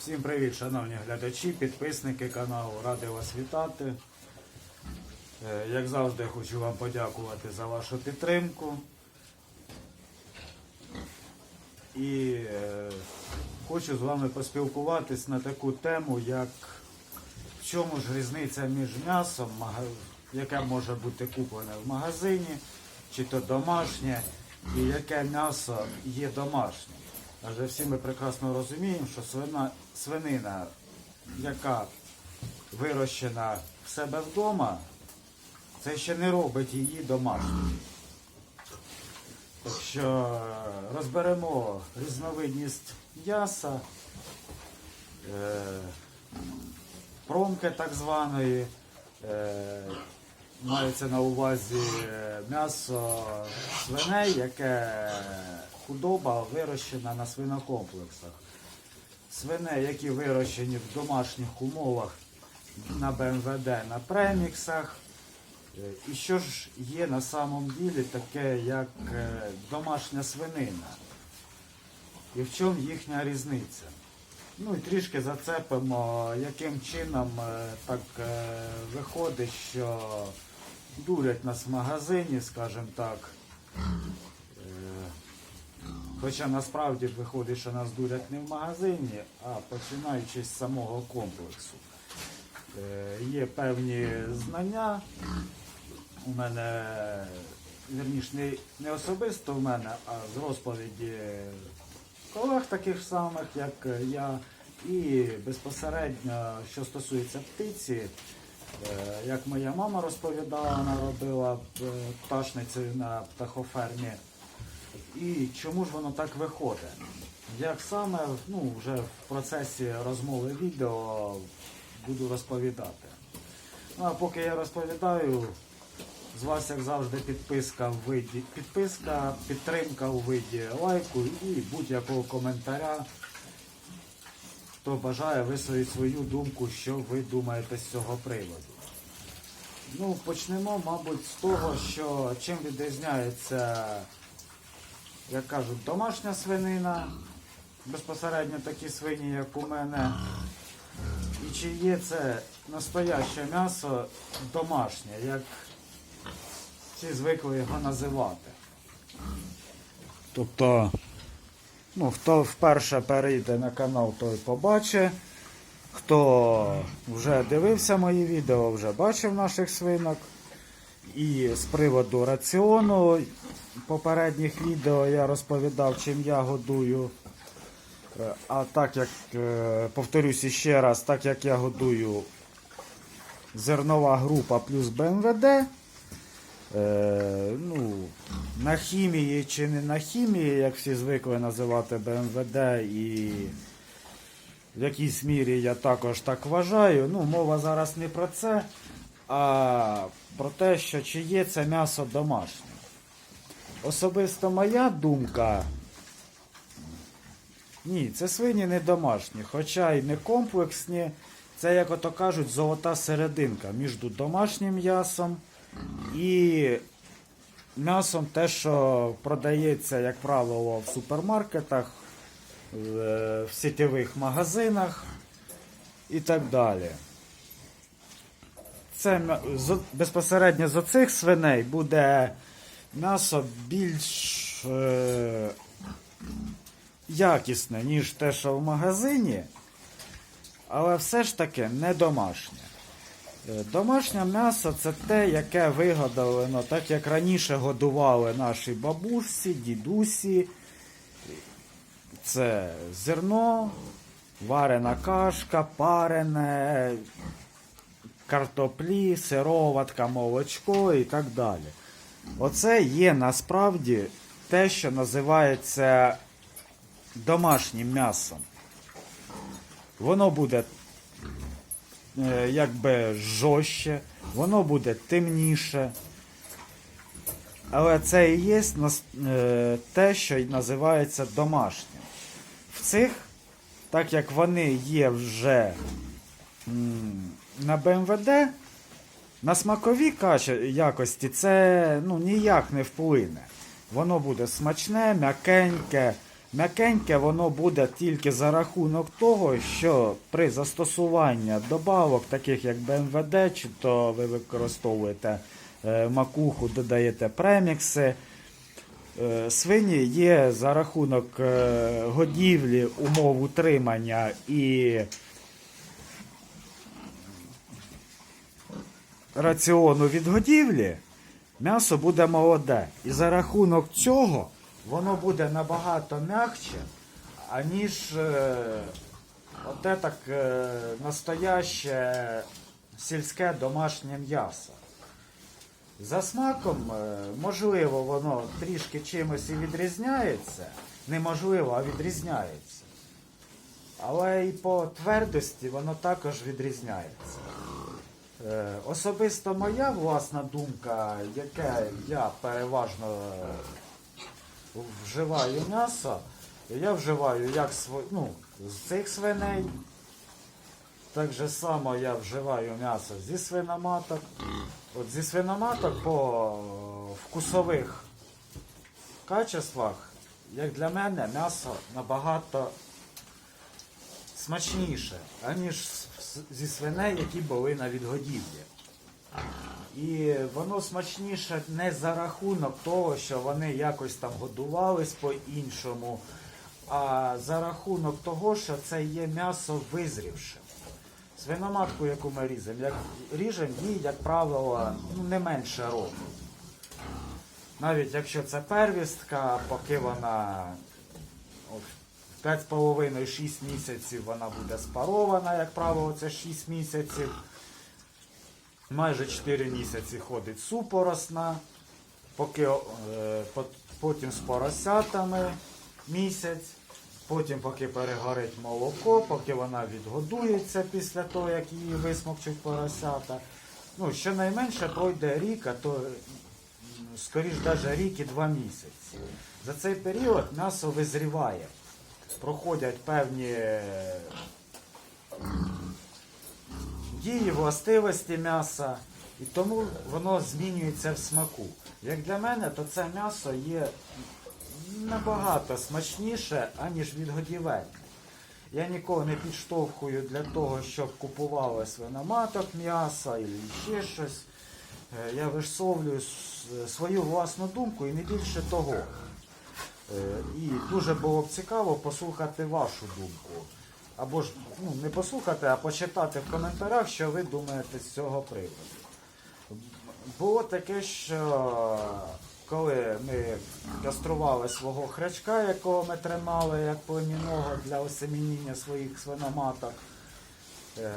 Всім привіт, шановні глядачі, підписники каналу. Радий вас вітати. Е, Як завжди, хочу вам подякувати за вашу підтримку. І е, хочу з вами поспілкуватись на таку тему, як в чому ж різниця між м'ясом, яке може бути куплене в магазині, чи то домашнє, і яке м'ясо є домашнє. Адже всі ми прекрасно розуміємо, що свина, свинина, яка вирощена в себе вдома, це ще не робить її домашньою. Так е, розберемо різновидність м'яса, е, промки так званої, е, мається на увазі м'ясо свиней, яке худоба вирощена на свинокомплексах. Свиней, які вирощені в домашніх умовах на БМВД, на преміксах. І що ж є на самом ділі таке, як е, домашня свинина? І в чому їхня різниця? Ну і трішки зацепимо, яким чином е, так е, виходить, що дурять нас в магазині, скажімо так. Хоча насправді виходить, що нас дурять не в магазині, а починаючи з самого комплексу. Е, Є певні знання. У мене, вірніш, не, не особисто в мене, а з розповіді колег таких самих, як я, і безпосередньо, що стосується птиці, е, як моя мама розповідала, вона робила е, пташницею на птахофермі. І чому ж воно так виходить? Як саме, ну, вже в процесі розмови відео буду розповідати. Ну а поки я розповідаю, з вас, як завжди, підписка в виді підписка, підтримка у виді лайку і будь-якого коментаря. Хто бажає висловити свою думку, що ви думаєте з цього приводу. Ну, почнемо, мабуть, з того, що чим відрізняється, як кажуть, домашня свинина, безпосередньо такі свині, як у мене. І чи є це настояще м'ясо домашнє, як всі звикли його називати. Тобто, ну, хто вперше перейде на канал, той побачить. Хто вже дивився мої відео, вже бачив наших свинок. І з приводу раціону попередніх відео я розповідав, чим я годую. Е, А так як, е, повторюсь ще раз, так як я годую зернова група плюс БМВД, е, ну, на хімії чи не на хімії, як всі звикли називати БМВД, і в якійсь мірі я також так вважаю. Ну, мова зараз не про це, а про те, що чи є це м'ясо домашнє. Особисто моя думка. Ні, це свині не домашні, хоча й не комплексні. Це, як ото кажуть, золота серединка між домашнім м'ясом і м'ясом те, що продається, як правило, в супермаркетах, в в сітєвих магазинах і так далі. Це безпосередньо з оцих свиней буде м'ясо більш е, якісне, ніж те, що в магазині, але все ж таки не домашнє. Е, Домашнє м'ясо це те, яке виготовлено, так як раніше годували наші бабусі, дідусі. Це зерно, варена кашка, парене, картоплі, сироватка, молочко і так далі. Оце є насправді те, що називається домашнім м'ясом. Воно буде е, якби жорстче, воно буде темніше. Але це і є е, те, що називається домашнім. В цих, так як вони є вже на БМВД, на смакові якості це ну, ніяк не вплине. Воно буде смачне, м'якеньке, М'якеньке воно буде тільки за рахунок того, що при застосуванні добавок, таких як БМВД, чи то ви використовуєте е, макуху, додаєте премікси. Е, Свині є за рахунок е, годівлі, умов утримання і раціону від годівлі, м'ясо буде молоде. І за рахунок цього воно буде набагато м'якче, аніж е, оте так е, настояще сільське домашнє м'ясо. За смаком, е, можливо, воно трішки чимось і відрізняється. Неможливо, а відрізняється. Але і по твердості воно також відрізняється. Е, Особисто моя власна думка, яке я переважно вживаю м'ясо, я вживаю як сво- ну, з цих свиней. Так же само я вживаю м'ясо зі свиноматок. От зі свиноматок по вкусових качествах, як для мене, м'ясо набагато смачніше, аніж зі свиней, які були на відгодівлі. І воно смачніше не за рахунок того, що вони якось там годувались по-іншому, а за рахунок того, що це є м'ясо визрівшим. Свиноматку, яку ми різемо, як ріжемо їй, як правило, ну, не менше року. Навіть якщо це первістка, поки вона 5,5-6 місяців вона буде спарована, як правило, це 6 місяців. Майже 4 місяці ходить супоросна, поки, е, потім з поросятами місяць, потім поки перегорить молоко, поки вона відгодується після того, як її висмокчуть поросята. Ну, щонайменше пройде рік, а то скоріш навіть рік і два місяці. За цей період м'ясо визріває. Проходять певні е, дії, властивості м'яса, і тому воно змінюється в смаку. Як для мене, то це м'ясо є набагато смачніше, аніж відгодівельне. Я нікого не підштовхую для того, щоб купували свиноматок м'яса і ще щось. Е, Я висловлюю свою власну думку і не більше того. Е, І дуже було б цікаво послухати вашу думку. Або ж ну, не послухати, а почитати в коментарях, що ви думаєте з цього приводу. Було таке, що коли ми кастрували свого хрячка, якого ми тримали як племінного для осемініння своїх свиноматок, е,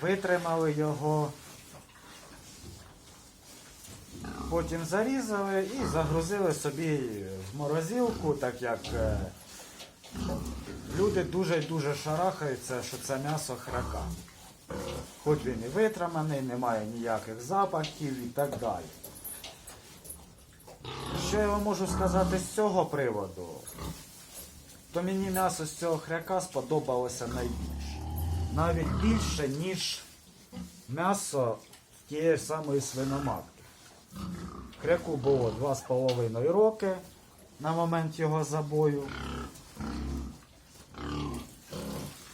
витримали його, потім зарізали і загрузили собі в морозилку, так як е, люди дуже дуже шарахаються, що це м'ясо хряка. Хоч він і витриманий, немає ніяких запахів і так далі. Що я вам можу сказати з цього приводу? То мені м'ясо з цього хряка сподобалося найбільше. Навіть більше, ніж м'ясо тієї самої свиноматки. Хряку було 2,5 роки на момент його забою.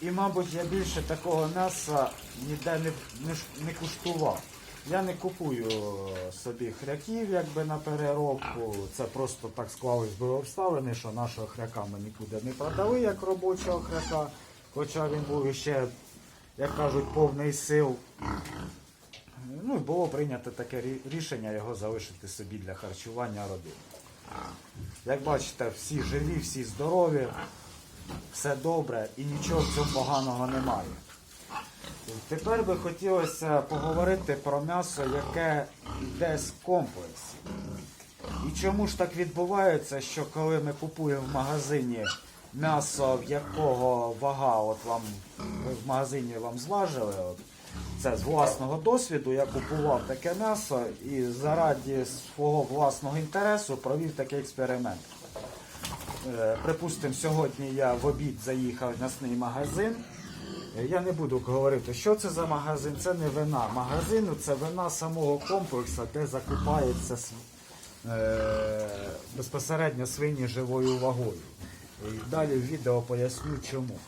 І, мабуть, я більше такого м'яса ніде не, не, не куштував. Я не купую е, собі хряків якби на переробку. Це просто так склались би обставини, що нашого хряка ми нікуди не продали як робочого хряка, хоча він був ще, як кажуть, повний сил. Ну було прийнято таке рішення його залишити собі для харчування родини. Як бачите, всі живі, всі здорові, все добре і нічого в цьому поганого немає. Тепер би хотілося поговорити про м'ясо, яке йде з комплексів. І чому ж так відбувається, що коли ми купуємо в магазині м'ясо, в якого вага, от вам в магазині вам зважили, от, це з власного досвіду, я купував таке м'ясо і заради свого власного інтересу провів такий експеримент. Е, Припустимо, сьогодні я в обід заїхав в м'ясний магазин. Е, Я не буду говорити, що це за магазин. Це не вина магазину, це вина самого комплексу, де закупається е, безпосередньо свині живою вагою. І далі в відео поясню чому.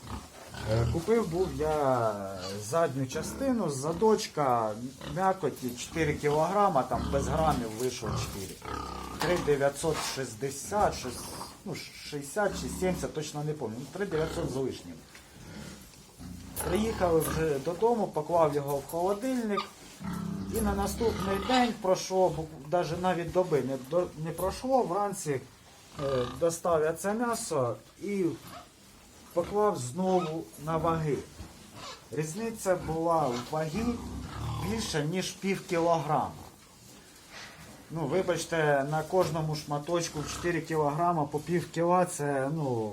Е, Купив був я задню частину задочка м'якоті 4 кг, там без грамів вийшло 4. 3960, щось, ну, 60 чи 70, точно не пам'ятаю. Ну, 3900 з лишнім. Приїхали вже додому, поклав його в холодильник. І на наступний день пройшло, навіть навіть доби не, не пройшло, вранці е, достав це м'ясо і поклав знову на ваги. Різниця була в вагі більше, ніж пів кілограма. Ну, вибачте, на кожному шматочку 4 кілограма по пів кіла це ну,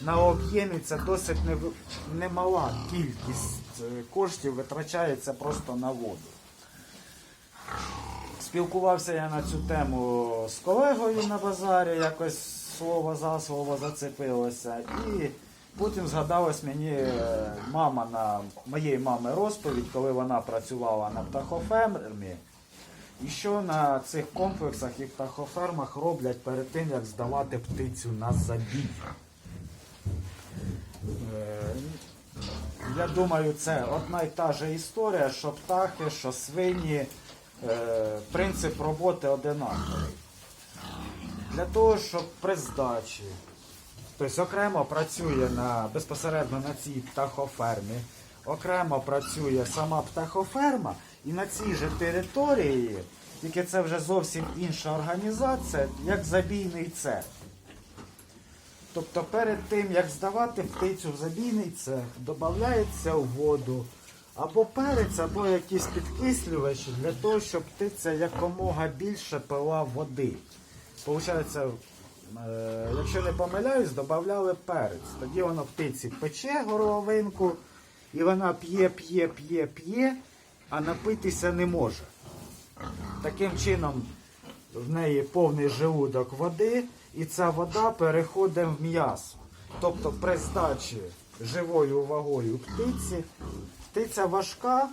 на об'ємі це досить немала кількість е, коштів витрачається просто на воду. Спілкувався я на цю тему з колегою на базарі, якось слово за слово зацепилося. І потім згадалась мені е, мама на моєї мами розповідь, коли вона працювала на птахофермі. І що на цих комплексах і птахофермах роблять перед тим, як здавати птицю на забій. Е, Я думаю, це одна й та же історія, що птахи, що свині, е, принцип роботи одинаковий. Для того, щоб при здачі, тобто окремо працює на, безпосередньо на цій птахофермі, окремо працює сама птахоферма, і на цій же території, тільки це вже зовсім інша організація, як забійний цех. Тобто перед тим, як здавати птицю в забійний цех, додається в воду або перець, або якісь підкислювачі для того, щоб птиця якомога більше пила води. Получається, якщо не помиляюсь, додавали перець. Тоді воно птиці пече горловинку, і вона п'є, п'є, п'є, п'є, а напитися не може. Таким чином в неї повний желудок води, і ця вода переходить в м'ясо. Тобто при здачі живою вагою птиці, птиця важка.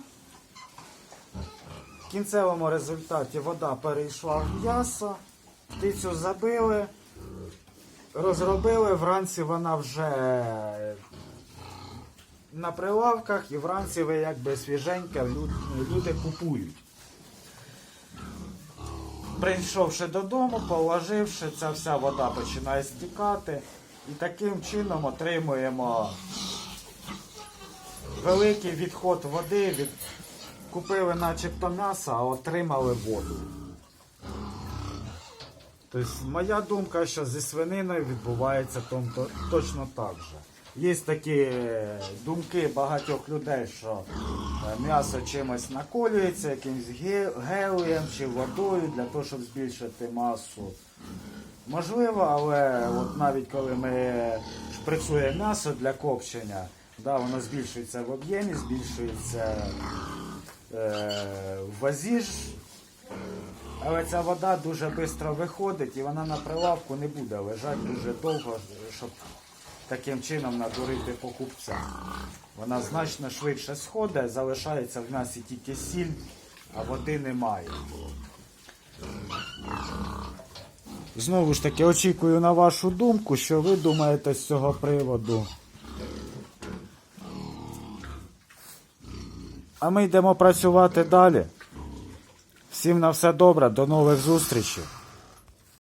В кінцевому результаті вода перейшла в м'ясо, птицю забили, розробили, вранці вона вже на прилавках, і вранці ви якби свіженька люди купують. Прийшовши додому, положивши, ця вся вода починає стікати. І таким чином отримуємо великий відход води. Від... Купили начебто м'ясо, а отримали воду. Тобто, моя думка, що зі свининою відбувається точно так же. Є такі е, думки багатьох людей, що е, м'ясо чимось наколюється, якимось ге- гелієм чи водою для того, щоб збільшити масу. Можливо, але от навіть коли ми шприцюємо м'ясо для копчення, да, воно збільшується в об'ємі, збільшується е, в вазі але ця вода дуже швидко виходить і вона на прилавку не буде лежати дуже довго, щоб таким чином надурити покупця. Вона значно швидше сходить, залишається в м'ясі тільки сіль, а води немає. Знову ж таки, очікую на вашу думку, що ви думаєте з цього приводу. А ми йдемо працювати далі. Всім на все добре, до нових зустрічей.